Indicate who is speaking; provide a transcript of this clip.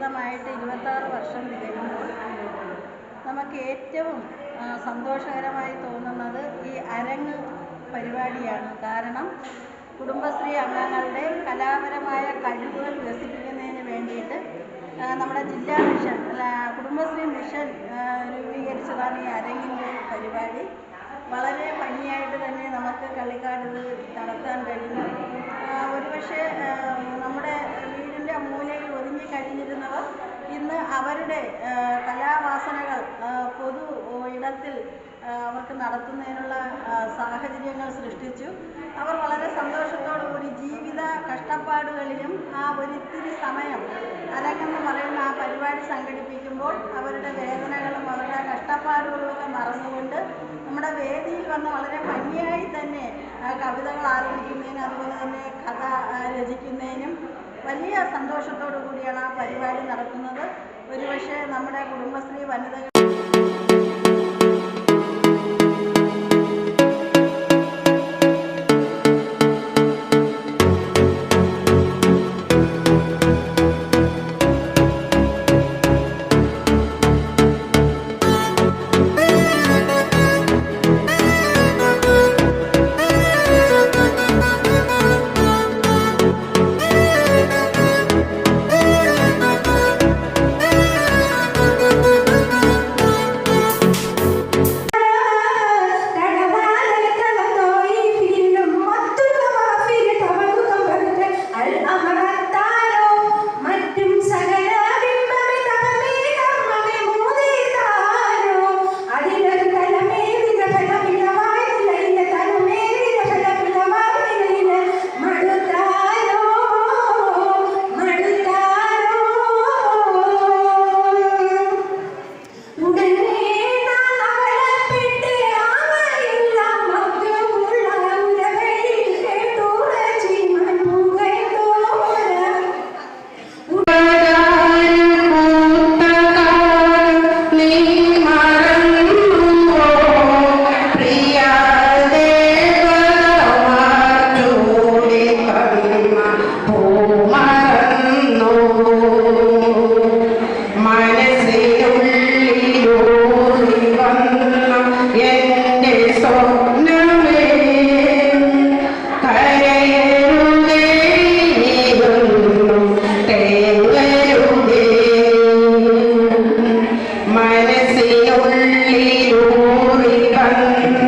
Speaker 1: ജീവിതമായിട്ട് ഇരുപത്താറ് വർഷം തികയുമ്പോൾ നമുക്ക് ഏറ്റവും സന്തോഷകരമായി തോന്നുന്നത് ഈ അരങ്ങ് പരിപാടിയാണ്. കാരണം കുടുംബശ്രീ അംഗങ്ങളുടെ കലാപരമായ കഴിവുകൾ വികസിപ്പിക്കുന്നതിന് വേണ്ടിയിട്ട് നമ്മുടെ ജില്ലാ മിഷൻ കുടുംബശ്രീ മിഷൻ രൂപീകരിച്ചതാണ് ഈ അരങ്ങിന്റെ പരിപാടി. വളരെ ഭംഗിയായിട്ട് തന്നെ നമുക്ക് കളിക്കാട് നടത്താൻ കഴിഞ്ഞു. ഒരുപക്ഷെ അവരുടെ കലാവാസനകൾ പൊതു ഇടത്തിൽ അവർക്ക് നടത്തുന്നതിനുള്ള സാഹചര്യങ്ങൾ സൃഷ്ടിച്ചു. അവർ വളരെ സന്തോഷത്തോടു കൂടി ജീവിത കഷ്ടപ്പാടുകളിലും ആ ഒരിത്തിരി സമയം അരങ്ങെന്ന് പറയുന്ന ആ പരിപാടി സംഘടിപ്പിക്കുമ്പോൾ അവരുടെ വേദനകളും അവരുടെ കഷ്ടപ്പാടുകളും ഒക്കെ മറന്നുകൊണ്ട് നമ്മുടെ വേദിയിൽ വന്ന് വളരെ ഭംഗിയായി തന്നെ കവിതകൾ ആലപിക്കുന്നതിനും അതുപോലെ തന്നെ കഥ രചിക്കുന്നതിനും വലിയ സന്തോഷത്തോടു കൂടിയാണ് ആ പരിപാടി നടത്തുന്നത് ഒരുപക്ഷെ നമ്മുടെ കുടുംബശ്രീ വനിതകൾ Thank you.